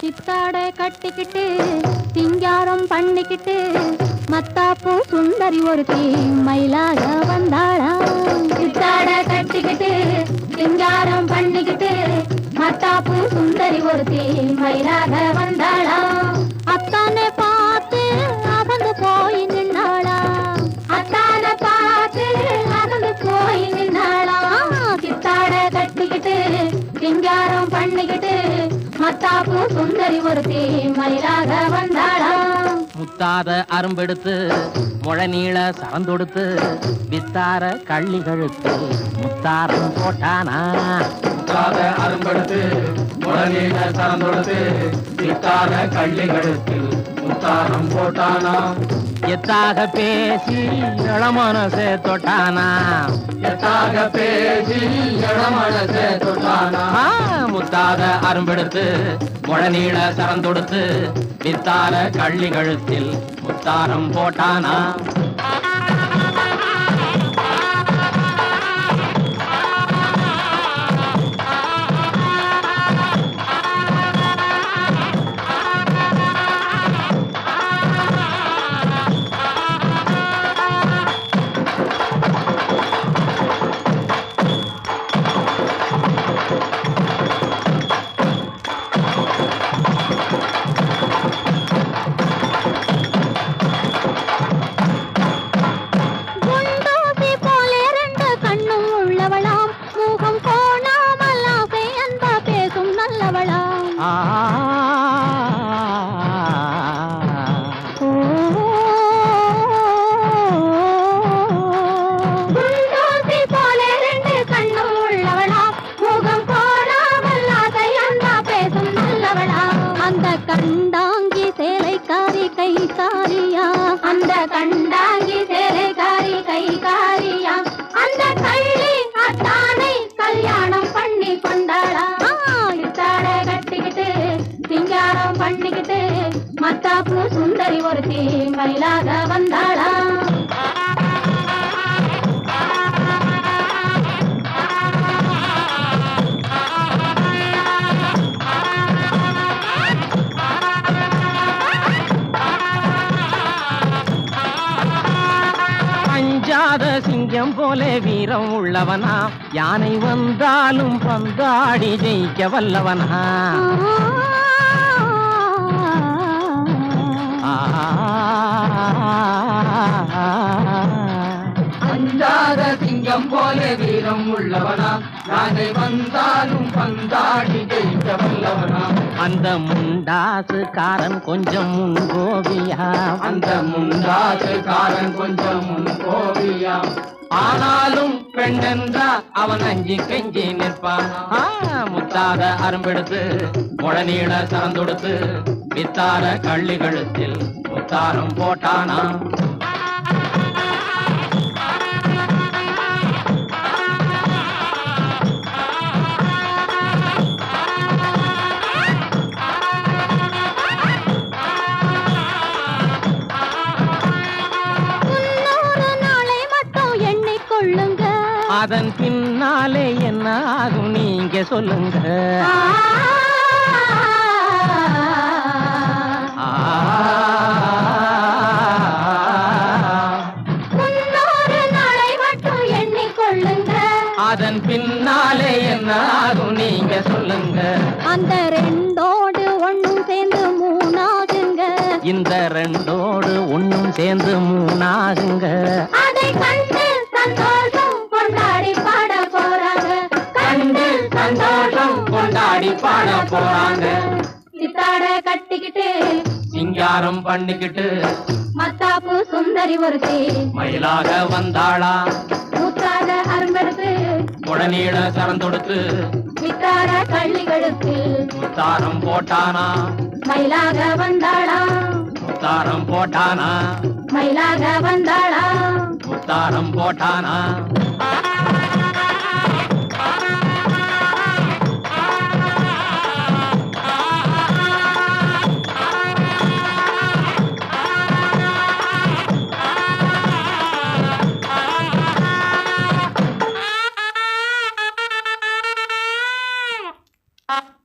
சித்தாடை கட்டிக்கிட்டு சிங்காரம் பண்ணிக்கிட்டு மத்தாப்பூ சுந்தரி ஒருத்தி மயிலாக வந்தாளா? சித்தாடை கட்டிக்கிட்டு சிங்காரம் பண்ணிக்கிட்டு மத்தாப்பூ சுந்தரி ஒருத்தி மயிலாக வந்தாளா? சுந்தரி ஒருத்தி மயிலாக வந்தாளா? முத்தாத அரும்பெடுத்து முழநீள சரந்தொடுத்து வித்தார கள்ளி கழுத்து முத்தாரம் போட்டானா? முத்தாத அரும்படுத்து முழநீள சரந்தொடுத்து சித்தார கள்ளி கழுத்து முத்தாரம் போட்டானா? எத்தாக பேசி இளமனசே தொட்டானா? எத்தாக பேசி இளமனசே தொட்டானா? முத்தாத அரும்பெடுத்து முழநீள சரந்தொடுத்து வித்தார கள்ளி கழுத்தில் முத்தாரம் போட்டானா? மத்தாப்பு சுந்தரி ஒருத்தி மயிலாக வந்தாளா சிங்கம் போல வீரம் உள்ளவனா. யானை வந்தாலும் பந்தாடி ஜெயிக்க வல்லவனா. அஞ்சாத சிங்கம் போல வீரம் உள்ளவனா. யானை வந்தாலும் பந்தாடி ஜெயிக்க வல்லவனா அந்த முண்டாசுக்காரன் கொஞ்சம் முன்கோபியா. அந்த முண்டாசுக்காரன் கொஞ்சம் முன் கோவியா ஆனாலும் பெண்ணென்றா அவன் அஞ்சி கெஞ்சி நிற்பான். முத்தாத அரும்பெடுத்து முழநீள சரந்தொடுத்து வித்தார கள்ளி கழுத்தில் முத்தாரம் போட்டானா. அதன் பின்னாலே என்ன ஆகும் நீங்க சொல்லுங்க. அதன் பின்னாலே என்ன ஆகும் நீங்க சொல்லுங்க. அந்த ரெண்டோடு ஒண்ணும் சேர்ந்து மூணாகுங்க. இந்த ரெண்டோடு ஒண்ணும் சேர்ந்து மூணாகுங்க. அதை கண்டு சந்தோஷம் கொண்டாடி பாட போறாங்க. சித்தாட கட்டிக்கிட்டு சிங்காரம் பண்ணிக்கிட்டு மத்தாப்பு சுந்தரி ஒருத்தி. மயிலாக வந்தாளா? முத்தாத அரும்பெடுத்து குடநீள சரந்தொடுத்து வித்தார கள்ளிகளுக்கு முத்தாரம் போட்டானா? மயிலாக வந்தாளா? முத்தாரம் போட்டானா? மயிலாக வந்தாளா? முத்தாரம் போட்டானா? Bye.